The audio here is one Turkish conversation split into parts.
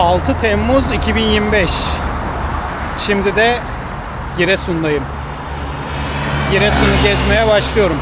6 Temmuz 2025. Şimdi de Giresun'dayım. Giresun'u gezmeye başlıyorum.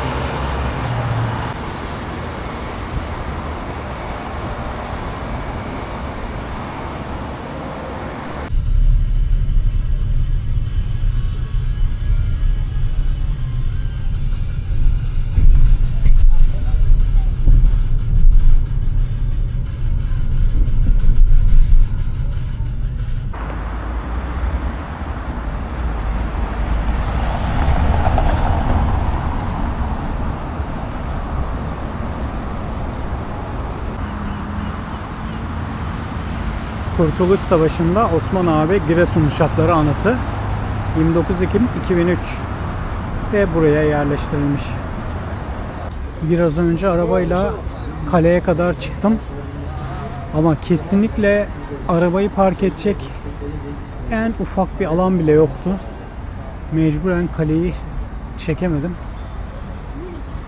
Kurtuluş Savaşı'nda Osman abi Giresun Uşakları anıtı 29 Ekim 2003 de buraya yerleştirilmiş. Biraz önce arabayla kaleye kadar çıktım. Ama kesinlikle arabayı park edecek en ufak bir alan bile yoktu. Mecburen kaleyi çekemedim.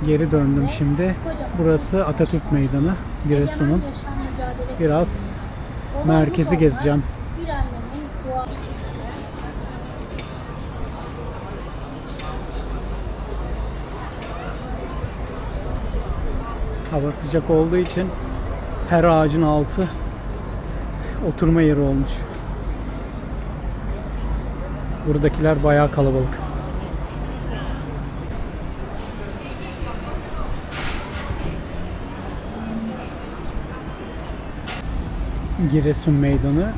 Geri döndüm şimdi. Burası Atatürk Meydanı, Giresun'un. Biraz merkezi gezeceğim. Hava sıcak olduğu için her ağacın altı oturma yeri olmuş. Buradakiler bayağı kalabalık. Giresun Meydanı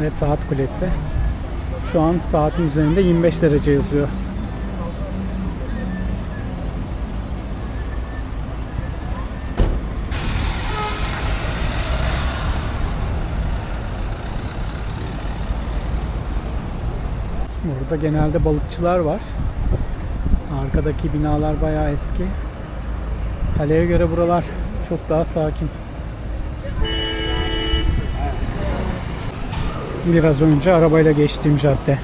ve Saat Kulesi. Şu an saatin üzerinde 25 derece yazıyor. Burada genelde balıkçılar var. Arkadaki binalar bayağı eski. Kaleye göre buralar çok daha sakin. Biraz önce arabayla geçtiğim cadde.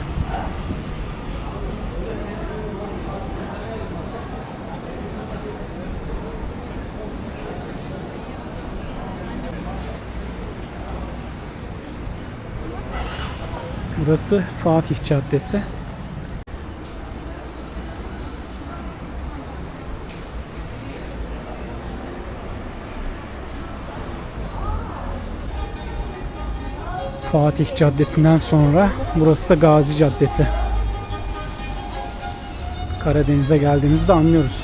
Burası Fatih Caddesi. Fatih Caddesi'nden sonra burası da Gazi Caddesi. Karadeniz'e geldiğimizde anlıyoruz.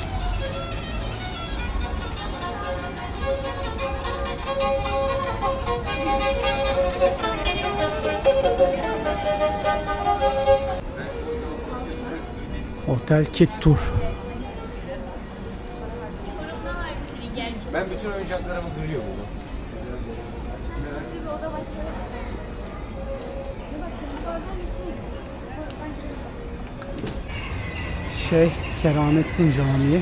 Otel Kit Tour. Ben bütün oyuncaklarımı görüyorum. Şey, Keramettin Camii.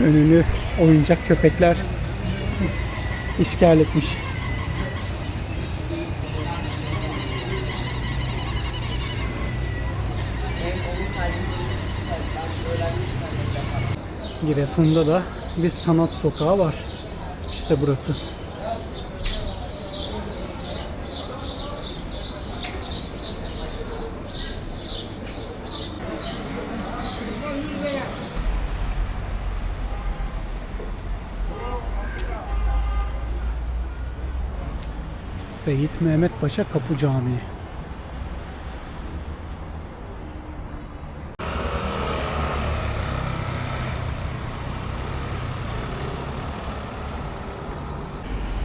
Önünü oyuncak köpekler işgal. Giresun'da da bir sanat sokağı var. İşte burası. Seyit Mehmet Paşa Kapı Camii.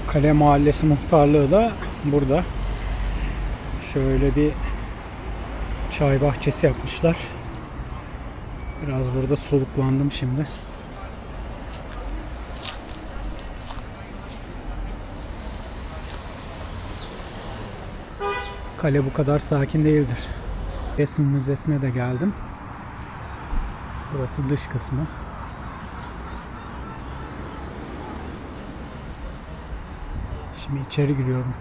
Kale Mahallesi Muhtarlığı da burada. Şöyle bir çay bahçesi yapmışlar. Biraz burada soluklandım şimdi. Kale bu kadar sakin değildir. Resim Müzesi'ne de geldim. Burası dış kısmı. Şimdi içeri giriyorum.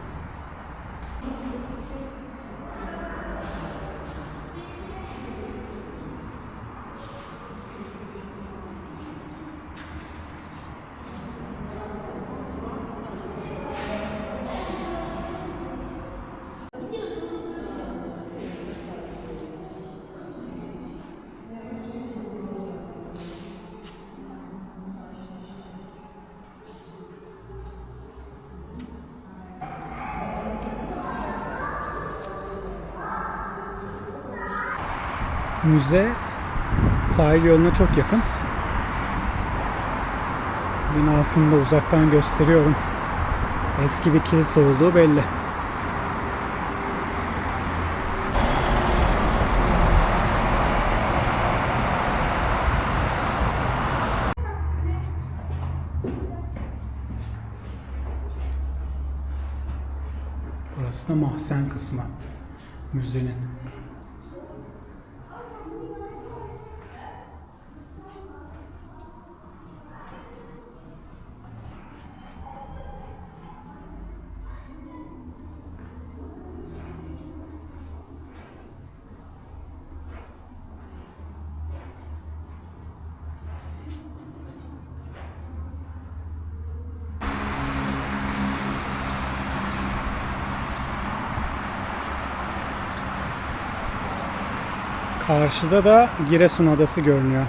Müze sahil yoluna çok yakın. Binasını da uzaktan gösteriyorum. Eski bir kilise olduğu belli. Burası da mahzen kısmı müzenin. Karşıda da Giresun Adası görünüyor.